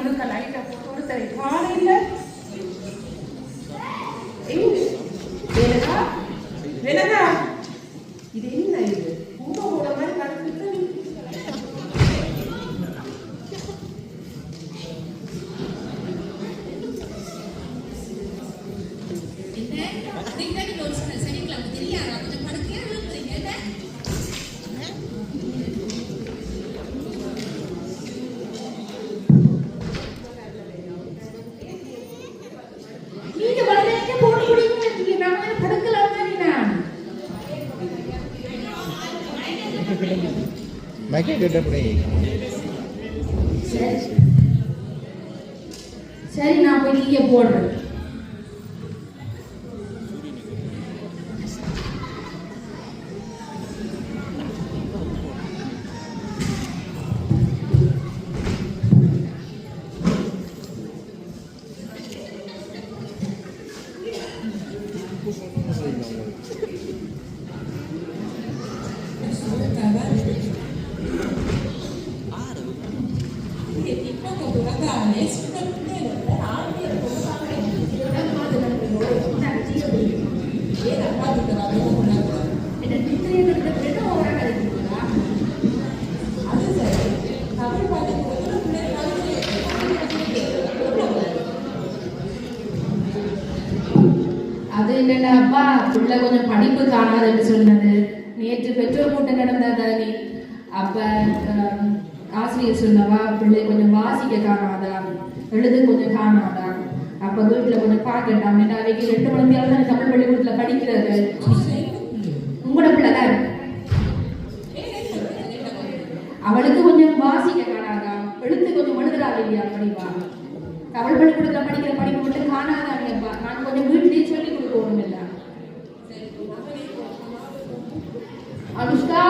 முழுக்க லைட்டை போட்டு ஒருத்தரை காலையில் வேலகா வேலகா இது என்ன இது பூமா போட மாதிரி கலந்துட்டு என்ன திங்கடி ஒரு சில சனிக்கிழமை தெரியாதா கொஞ்சம் படுக்கையா இருக்கிறீங்க என்ன நீங்க வளர்ந்து போட்டு குடிங்க நீங்க நம்ம படுக்கலாம் மாதிரி நான் மைக்கே கேட்டப்படி சரி சரி நான் போய் நீங்க போடுறேன். அது இல்லைன்னாப்பா பிள்ளை கொஞ்சம் படிப்பு காணாதுன்னு சொன்னது. நேற்று பெற்றோர் கூட்டம் நடந்ததானே அப்ப ஆசிரியர் சொன்னவா பிள்ளை கொஞ்சம் வாசிக்க காணாதான் எழுத கொஞ்சம் காணாதான் அப்ப வீட்டுல கொஞ்சம் பார்க்கட்டாம் ஏன்னா அவைக்கு ரெண்டு குழந்தையால தான் தமிழ் பள்ளிக்கூடத்துல படிக்கிறது உங்களோட பிள்ளை தான் அவளுக்கு கொஞ்சம் வாசிக்க காணாதா எழுத்து கொஞ்சம் எழுதுறா இல்லையா படிப்பா? தமிழ் பள்ளிக்கூடத்துல படிக்கிற படிப்பு மட்டும் காணாதாங்கப்பா நான் கொஞ்சம் வீட்லயே சொல்லி கொடுக்கணும் இல்ல அனுஷ்கா!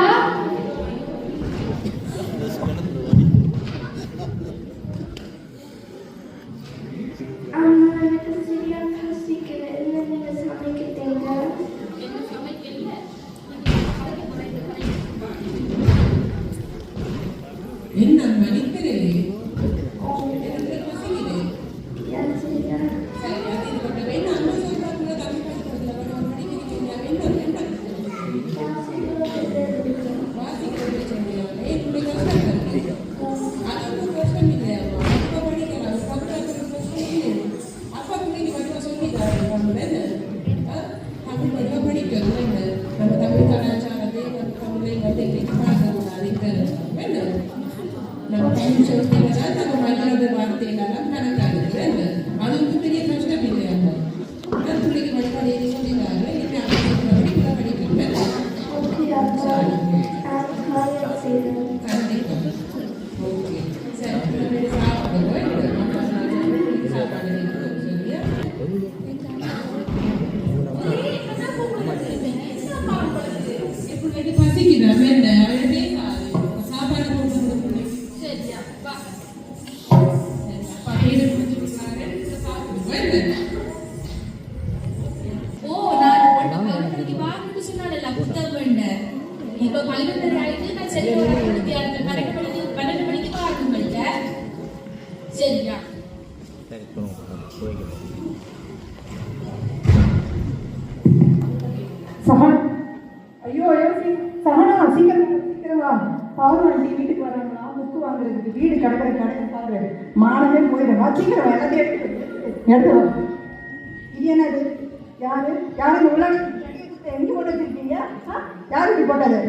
ஐயோ ஐயோ சகனா சீக்கிரம் சீக்கிரம். வா பவர் வண்டி வீட்டுக்கு வராங்களா முக்கு வாங்குறதுக்கு வீடு கிடக்குற கிடக்கு பாரு மானமே போயிடுவா சீக்கிரம் எல்லாத்தையும் எடுத்து எடுத்து வா. இது என்னது? யாரு? யாரு? உள்ள எங்கே போட்டு வச்சிருக்கீங்க? யாரும் யாரு இப்படி போட்டது?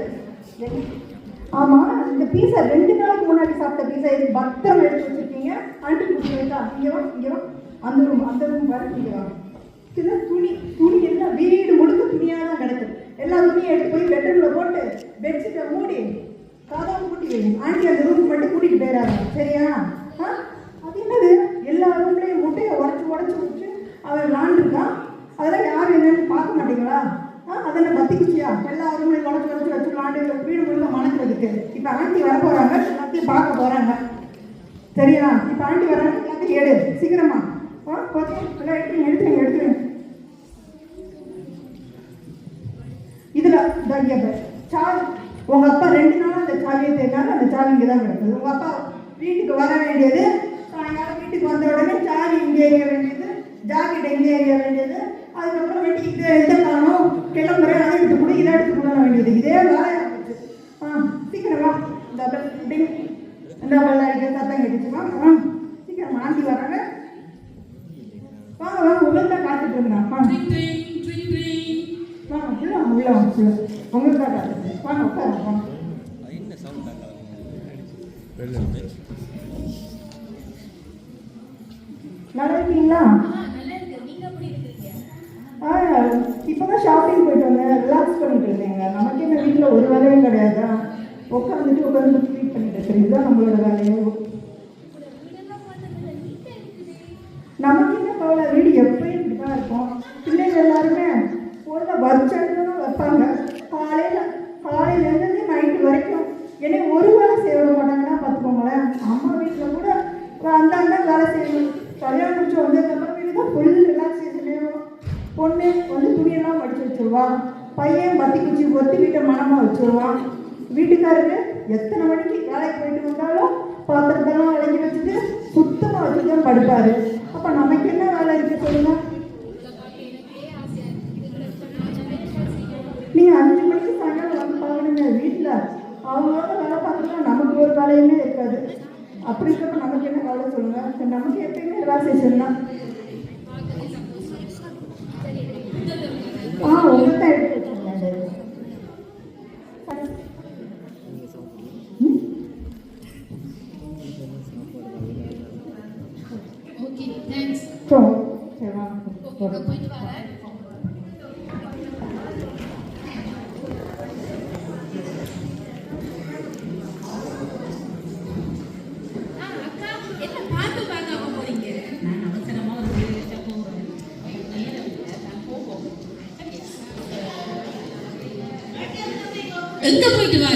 ஆமா இந்த பீஸா ரெண்டு நாளைக்கு முன்னாடி சாப்பிட்ட பீஸா இது பத்திரம் எடுத்து வச்சிருக்கீங்க? அனுப்பி கொடுத்துருக்கா இங்கே வா இங்கே வா. அந்த ரூம் அந்த ரூம் வர இங்கே வா. இதுதான் துணி துணி எல்லாம் வீடு முழுக்க துணியாக தான் கிடக்குது. எல்லா துணியும் எடுத்து போய் பெட்ரூம்ல போட்டு பெட்ஷீட்டை மூடி கதவு கூட்டி வை ஆண்டி அந்த ரூம் மட்டும் கூட்டிட்டு போயிடாங்க சரியா? ஆ? அது என்னது? எல்லா ரூம்லையும் முட்டையை உடச்சி உடச்சி வச்சு அவன் விளாண்டுருக்கான். அதெல்லாம் யாரும் என்னன்னு பார்க்க மாட்டீங்களா? ஆ அதெல்லாம் பத்திக்குச்சியா? எல்லா ரூம்லையும் உடச்சி உடச்சி வச்சு விளாண்டு வீடு முழுக்க மணக்கிறதுக்கு இப்போ ஆண்டி வர போகிறாங்க எல்லாத்தையும் பார்க்க போகிறாங்க சரியா? இப்போ ஆண்டி வராங்க. எல்லாத்தையும் எடு. சீக்கிரமா. ஆ போதும் எல்லாம் எடுத்துருங்க எடுத்துருங்க எடுத்துருங்க. இதுல இந்த இங்க சாவி உங்க அப்பா ரெண்டு நாளாக அந்த சாவியை தேடினாலும் அந்த சாவி இங்கே தான் கிடக்குது. உங்க அப்பா வீட்டுக்கு வர வேண்டியது சாயங்காலம் வீட்டுக்கு வந்த உடனே சாரி இங்கே எறிய வேண்டியது ஜாக்கெட் எங்கே எறிய வேண்டியது அதுக்கப்புறம் வெட்டி இது இதை காணும் அதை எடுத்து கூட இதை எடுத்து கூட வேண்டியது. இதே வேலையாக ஆ சீக்கிரம். வா இந்த பெல் டிங் இந்த பெல் அடிக்க சத்தம் கேட்டுச்சு. ஆ சீக்கிரம் ஆண்டி வராங்க. வாங்க வாங்க உங்களுக்கு காத்துட்டு இருக்கிறேன் உள்ள வாங்க உள்ள வாங்க உங்களுக்கு தான் வாங்க உட்காருங்க நல்லா இருக்கீங்களா இப்போதான் ஷாப்பிங் போயிட்டு வந்தேன் ரிலாக்ஸ் பண்ணிட்டு இருந்தேங்க நமக்கு இந்த வீட்டில் ஒரு வேலையும் கிடையாதா உட்காந்துட்டு உட்காந்து க்ளீன் பண்ணிட்டு இருக்கேன் இதுதான் நம்மளோட வேலையே நமக்கு என்ன கவலை? வீடு எப்பயும் இப்படி தான் இருக்கும். பிள்ளைங்க எல்லாருமே ஒழுங்கா வரிச்செடுத்து வைப்பாங்க காலையில் காலையிலேருந்து நைட்டு வரைக்கும் என்னை ஒரு வேலை செய்ய விட மாட்டாங்கன்னா பார்த்துக்கோங்களேன். அம்மா வீட்டில் கூட அந்த அண்ணன் வேலை செய்யணும். கல்யாணம் முடிச்சு வந்ததுக்கப்புறம் வீடு தான் ஃபுல் ரிலாக்ஸேஷனே பொண்ணு வந்து துணியெல்லாம் படிச்சு வச்சுருவான் பையன் பத்தி குச்சி ஒத்தி வீட்டை மனமாக வச்சிருவான் வீட்டுக்காரரு எத்தனை மணிக்கு வேலைக்கு போயிட்டு வந்தாலும் பாத்திரத்தெல்லாம் விளக்கி வச்சுட்டு சுத்தமாக வச்சுட்டு தான் படுப்பார். அப்போ நமக்கு என்ன வேலை இருக்குது சொல்லுங்கள் நீங்கள் அஞ்சு மணிக்கு சாயங்காலம் வந்து பாருங்க வீட்டில் அவங்களோட வேலை பார்க்கணும்னா நமக்கு ஒரு வேலையுமே இருக்காது. அப்படி இருக்கப்ப நமக்கு என்ன கவலை சொல்லுங்க? நமக்கு எப்பயுமே ரிலாக்ஸேஷன் தான்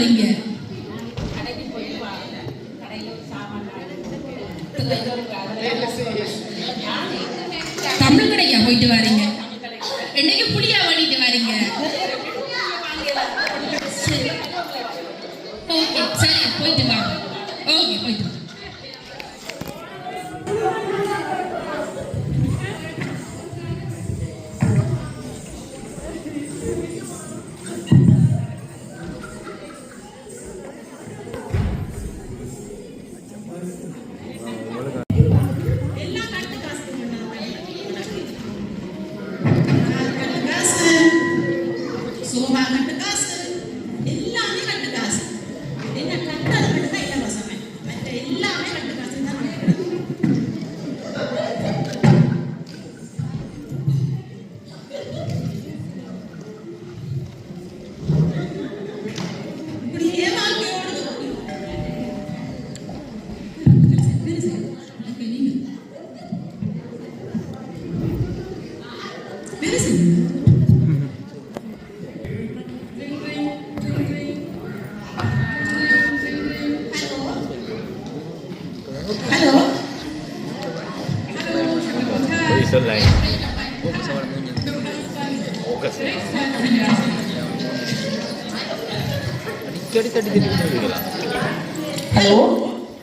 எங்க Hallo?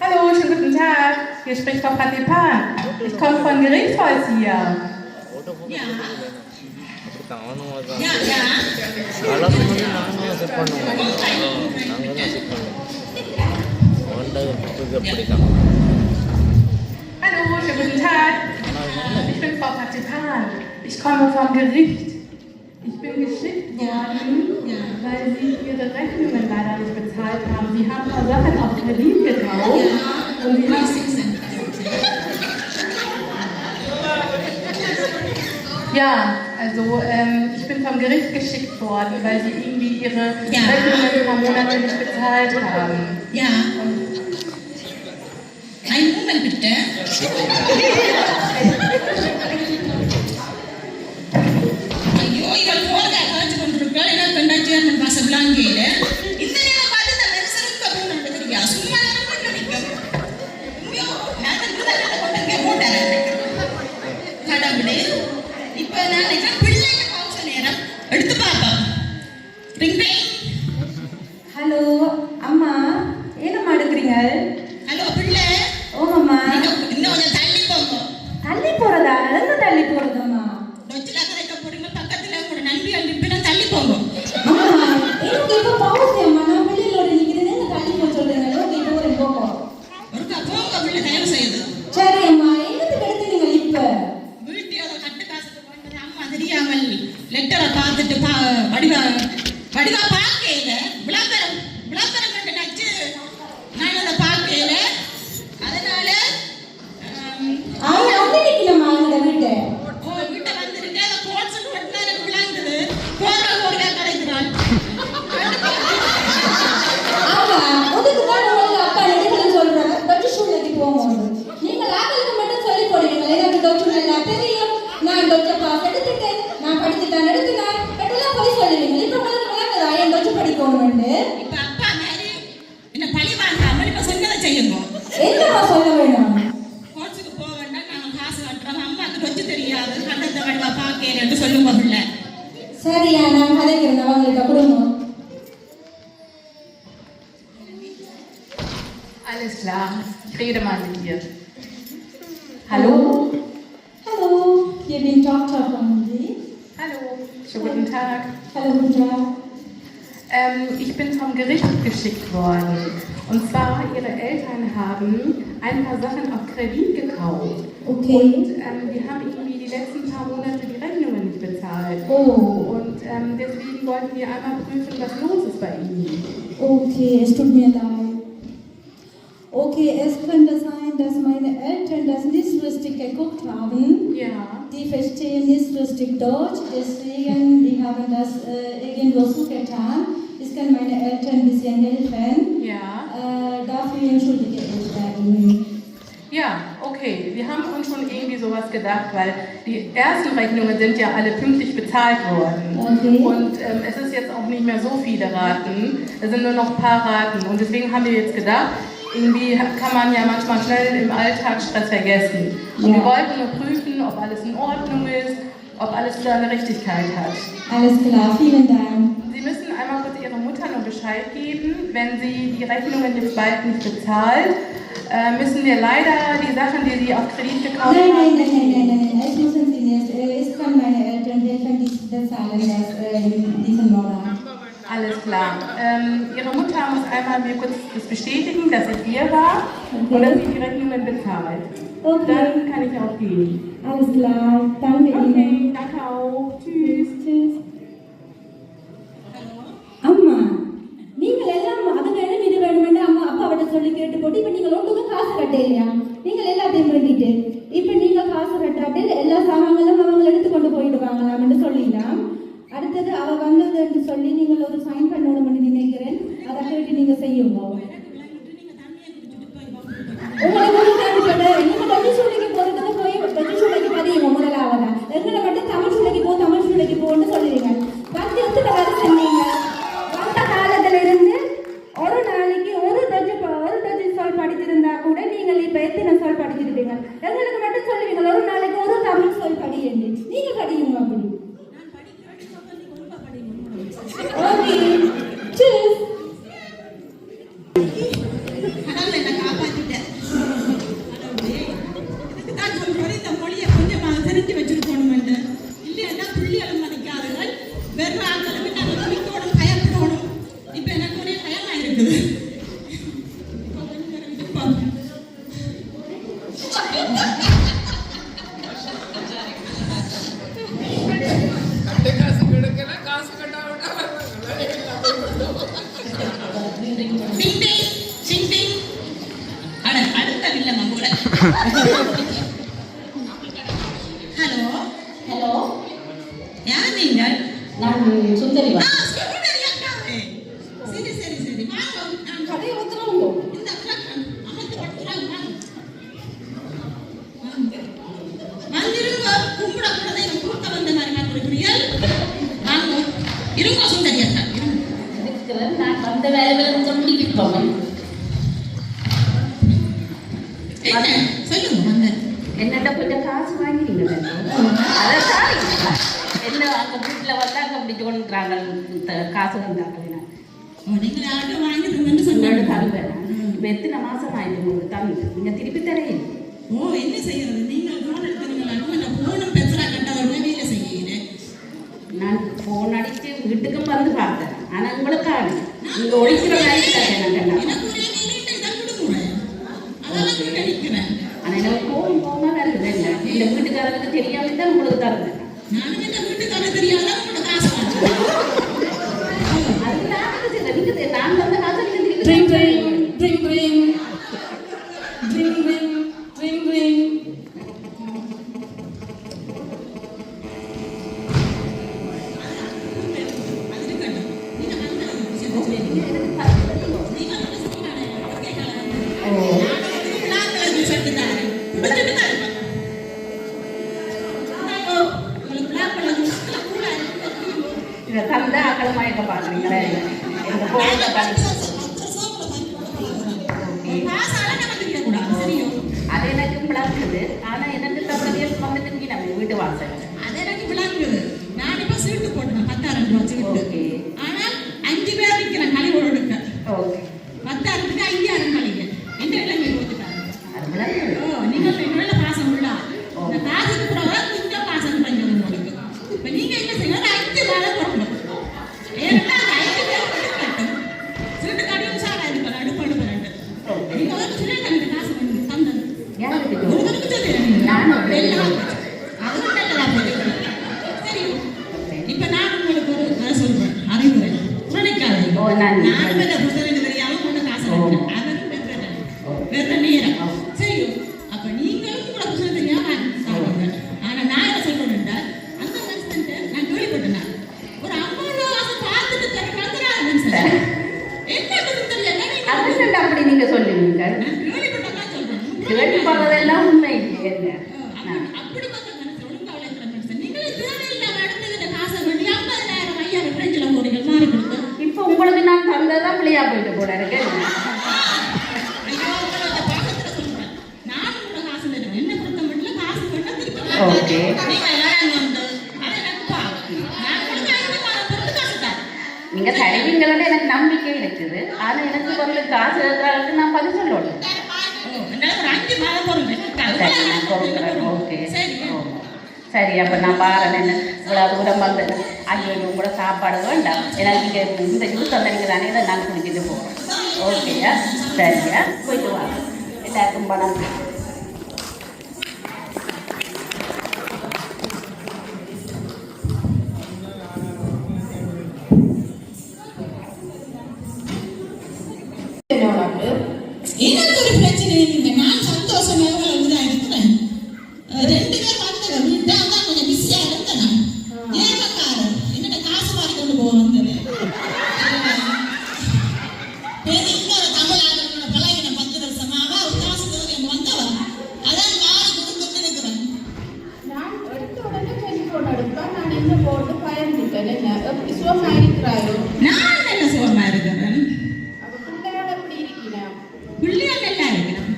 Hallo? Schönen guten Tag. Hier spricht Frau Pratipan. Ich komme von Gerichtsholz hier. Ja. Ja, ja. చెప్పండి Hallo, schönen guten Tag. Ich bin Frau Patipan. Ich komme vom Gericht. Ich bin geschickt worden, weil Sie Ihre Rechnungen leider nicht bezahlt haben. Sie haben ein paar Sachen auf Kredit gekauft. Und Sie haben Ja, also ähm, ich bin vom Gericht geschickt worden, weil sie irgendwie ihre Ja. Rechnungen ein paar Monate nicht bezahlt haben. யா ein Moment bitte ஐயோ இவள் போறத காய்ச்சி கொண்டிருக்காள் என்ன கண்டாச்சியார் பாச விளாங்கேல இந்த நேரம் பார்த்து இந்த சும்மா நேரம் கொண்டு நான் கடவுளே இப்ப நான் நினைக்கிறேன் சரியா நான் கதைக்கிறேன் அவங்கள்ட்ட கொடுங்க Alles klar, ich rede mal mit dir. Hallo? Hallo, hier bin Tochter von Sie. Hallo, schönen guten Tag. Hallo, guten Tag. Ähm, ich bin vom Gericht geschickt worden. Und zwar, Ihre Eltern haben ein paar Sachen auf Kredit gekauft. Okay. Und ähm, die haben irgendwie die letzten paar Monate die Rechnungen nicht bezahlt. Oh, Und ähm, deswegen wollten wir einmal prüfen, was los ist bei Ihnen. okay, es tut mir leid. Okay, es könnte sein, dass meine Eltern das nicht richtig geguckt haben. Ja. Die verstehen nicht richtig Deutsch, deswegen die haben das äh, irgendwo zugetan. Ich kann meine Eltern ein bisschen helfen. Ja. Äh, dafür entschuldige ich bei Ihnen. Ja, okay. Wir haben uns schon irgendwie sowas gedacht, weil die ersten Rechnungen sind ja alle pünktlich bezahlt worden. Okay. Und ähm, es ist jetzt auch nicht mehr so viele Raten. Es sind nur noch ein paar Raten. Und deswegen haben wir jetzt gedacht, irgendwie kann man ja manchmal schnell im Alltag Stress vergessen. Und Ja. wir wollten nur prüfen, ob alles in Ordnung ist, ob alles seine Richtigkeit hat. Alles klar, vielen Dank. Sie müssen einmal kurz Ihrer Mutter nur Bescheid geben, wenn sie die Rechnungen jetzt bald nicht bezahlt, äh, müssen wir leider die Sachen, die sie auf Kredit gekauft nein, haben. Nein, nein, nein, nein, nein, nein, das müssen sie nicht. Äh, es können meine Eltern helfen, die bezahlen das äh, in diesem Monat. Alles klar. Ähm, ihre Mutter muss einmal mir kurz das bestätigen, dass ich hier war okay. und dass ich die Rechnungen bezahlt. Okay. Dann kann ich auch gehen. Alles klar. Danke okay, Ihnen. Danke auch. Tschüss. Tschüss. Amma. நீங்கள் எல்லாம் அது வேணும் இது வேணும்னு அம்மா அப்பா அப்பாவிட்ட சொல்லி கேட்டு போட்டு இப்போ நீங்கள் ஒன்றுக்கும் காசு கட்ட இல்லையா? நீங்கள் எல்லாத்தையும் வேண்டிட்டு இப்போ நீங்கள் காசு கட்டாட்டு எல்லா சாமான்களும் அவங்க எடுத்து கொண்டு போயிடுவாங்களாம்னு சொல்லிடலாம். அடுத்தது அவ வந்ததுன்னு சொல்லி நீங்கள் ஒரு சைன் பண்ணணும்னு நினைக்கிறேன் அதை கேட்டு நீங்கள் செய்யுங்க உங்களுக்கு ஒரு தேவைப்பட நீங்க டச்சு சூளைக்கு போறதுக்கு போய் டச்சு சூளைக்கு பதியுங்க முதலாவதா எங்களை மட்டும் தமிழ் சூளைக்கு போ தமிழ் சூளைக்கு போன்னு சொல்லுவீங்க வந்து எத்தனை வேலை செஞ்சீங்க வந்த காலத்துல இருந்து ஒரு நாளைக்கு ஒரு டச்சு ஒரு டச்சு சொல் படித்திருந்தா கூட நீங்கள் இப்ப எத்தனை சொல் படிச்சிருப்பீங்க எங்களுக்கு மட்டும் சொல்லுவீங்க ஒரு நாளைக்கு ஒரு தமிழ் சொல் படியுங்க நீங்க படியுங்க அப்படி ஓகே சீஸ் கடவுள் என்னை காப்பாத்திட்டார். கடவுளே, இதுக்கு தான் சொல்றேன், இந்த மொழியை கொஞ்சமாக தெரிஞ்சு வச்சிருக்கணுமென்று. இல்லைன்னா புள்ளிகளும் மதிக்காதுகள். வெறும் ஆட்களுக்கு நாங்கள் குளிக்கணும், பயப்படணும். இப்ப எனக்கு ஒரே பயமா இருக்குது. இப்ப கொஞ்சம் நேரம் விட்டு பார்ப்போம். டிங் டிங், டிங் டிங். அட, அடுத்த வில்லம்மா கூட. ஹலோ ஹலோ யார் நீங்கள் நான் சுந்தரி ஆ, சுந்தரி அக்காவே. சரி சரி சரி வாங்க நான் கதையை ஒத்துறோம் இந்த அக்கா அமர்ந்து படுத்துறாங்க வாங்க. வாங்க. வந்திருங்க கும்பிட கூடதை கூட்ட வந்த மாதிரி நான் கொடுக்குறீர்கள் வாங்க இருங்க சுந்தரி அக்கா இருங்க இருக்கிறேன் நான் வந்த வேலைகளை கொஞ்சம் முடிக்கிட்டு போவேன் என்ன சொல்லுங்க வந்த என்னட்ட கொஞ்சம் காசு வாங்கினீங்க அதை தாரீங்களா என்ன அங்கே வீட்டில் வந்து அங்கே அப்படி கொண்டுறாங்க ஓ, நீங்கள் வாங்கிடுங்கன்னு உங்களோட சொன்னாங்க தருவேன் இப்போ எத்தனை மாதம் ஆயிட்டு உங்களுக்கு தந்து நீங்கள் திருப்பி தரையில் ஓ என்ன செய்யறது நீங்கள் போன் எடுத்துருங்களா நான் போனும் பெருசா கட்டவர்கள வேலை செய்கிறேன் நான் ஃபோன் அடித்து வீட்டுக்கும் வந்து பார்த்தேன் ஆனால் உங்களுக்கு காணும் நீங்கள் ஒழிக்கிற மாதிரி அப்படி பார்த்த மனுஷன் ஒழுங்கா உழைக்கிற மனுஷன் நீங்களே தேவையில்லாம அடுத்ததுல காசை வேண்டி ஐம்பதாயிரம் ஐயாயிரம் பிரெஞ்சில் போறீங்க மாறி கொடுத்து. இப்போ உங்களுக்கு நான் தந்ததான் பிள்ளையா போயிட்டு ஓகே. நீங்க தருவீங்களோட எனக்கு நம்பிக்கை இருக்குது. ஆனா எனக்கு வந்து காசு இருக்கிறதுக்கு நான் பதில் சொல்லணும். அஞ்சு மாதம் பொறுங்க சரி அப்போ நான் பாருங்க என்ன. இவ்வளோ தூரம் வந்து ஐயோ கூட சாப்பாடு வேண்டாம். ஏன்னா நீங்கள் இந்த ஜூஸ் வந்தீங்க தானே இதை நான் குடிச்சிட்டு போகிறேன் ஓகேயா சரியா? போயிட்டு வாங்க. எல்லாருக்கும் பணம் எடுப்பேன் நான் என்ன போட்டு பயந்துட்டேன் என்ன எப்படி சுகமாக இருக்கிறாயோ நான் நல்ல சுகமா இருக்கிறேன் பிள்ளையோட எப்படி இருக்கிறேன் பிள்ளைகள் நல்லா இருக்கிறேன்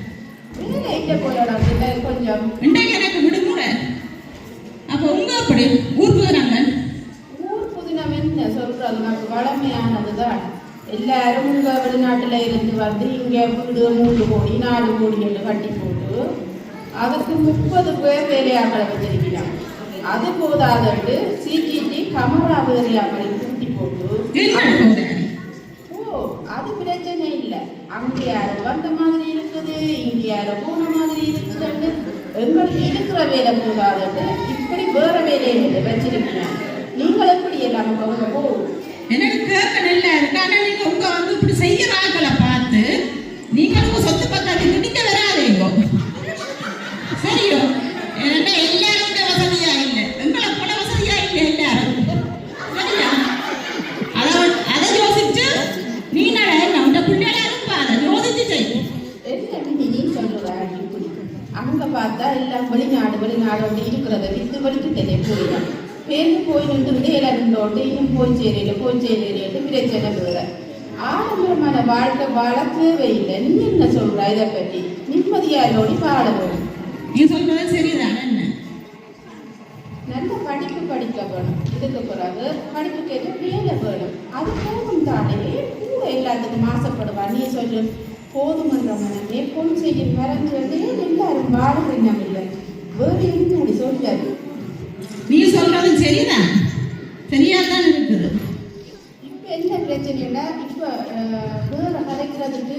வேலை எங்கே பிள்ளை கொஞ்சம் இன்றைக்கு எனக்கு விடுமுறை அப்போ உங்க அப்படி ஊர் போகிறாங்க ஊர் புதினம் என்ன சொல்றது நமக்கு வளமையானது தான் எல்லாரும் உங்க வெளிநாட்டுல இருந்து வந்து இங்க வீடு மூன்று கோடி நாலு கோடி கட்டி போட்டு அதுக்கு முப்பது பேர் வேலையாக்களை வச்சிருக்கிறான் அது போதாதண்டு சிஜிடி கமரா வேலையாக்களை கூட்டி போட்டு. ஓ அது பிரச்சனை இல்லை. அங்க யாரோ வந்த மாதிரி இருக்குது இங்க யாரோ போன மாதிரி இருக்குதுன்னு. எங்களுக்கு இருக்கிற வேலை போதாதுன்னு இப்படி வேற வேலையை வச்சிருக்கீங்க. நீங்கள் எப்படி எல்லாம் அவங்க போ எனக்கு கேட்க நல்லா இருக்கு ஆனா நீங்க உங்க வந்து இப்படி செய்யற ஆட்களை பார்த்து நீங்க உங்க சொத்து பத்தாது நீங்க வராதீங்க சரியோ ஏன்னா எல்லாரும் இந்த வசதியா இல்லை எங்களை போல வசதியா இல்லை எல்லாரும் சரியா அதை அதை யோசிச்சு நீ நட நம்ம பிள்ளைகளா இருப்பா அதை யோசிச்சு செய்யும் என்ன நீ நீ சொல்ற இப்படி அங்க பார்த்தா எல்லாம் வெளிநாடு வெளிநாடு வந்து இருக்கிறத வித்து வலிக்கு தெரிய போயிடும் பேருந்து போய் நின்று நின்றோட்டு இன்னும் போய் சேரையில போய் சேரையில பிரச்சனை வேற ஆடம்பரமான வாழ்க்கை வாழ தேவையில்லை நீ என்ன சொல்ற இதை பற்றி நிம்மதியாரோடி வாழ வேணும் நீ சொல்றது சரிதான் என்ன நல்ல படிப்பு படிக்க வேணும் இதுக்கு பிறகு படிப்புக்கு ஏற்ற வேலை வேணும் அது போதும் தானே கூட எல்லாத்துக்கும் ஆசைப்படுவா நீ சொல்லு போதுமன்ற மனமே பொன் செய்யும் மறந்து வந்து எல்லாரும் வாழுகிற இல்லை வேறு இருந்து அப்படி சொல்றாரு நீ சொல்றதும் சரிதான் சரியா தான் இருக்குது. இப்போ என்ன பிரச்சனைனா இப்போ வேற கலைக்கிறதுக்கு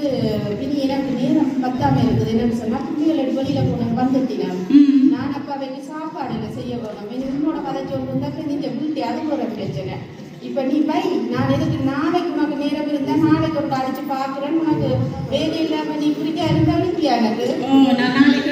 இனி எனக்கு நேரம் பத்தாம இருக்குது. என்னன்னு சொன்னா பிள்ளைகளை வெளியில போன வந்துட்டினா. நான் அப்ப அவைக்கு சாப்பாடு செய்ய வேணும்? இது உன்னோட கதை சொல்லிருந்தா நீங்க வீட்டு அது ஒரு பிரச்சனை. இப்ப நீ பை நான் எதுக்கு நாளைக்கு உனக்கு நேரம் இருந்தா நாளைக்கு ஒரு அடிச்சு பாக்குறேன். உனக்கு வேலை இல்லாம நீ இப்படிக்கா இருந்தாலும் எனக்கு. நான் நாளைக்கு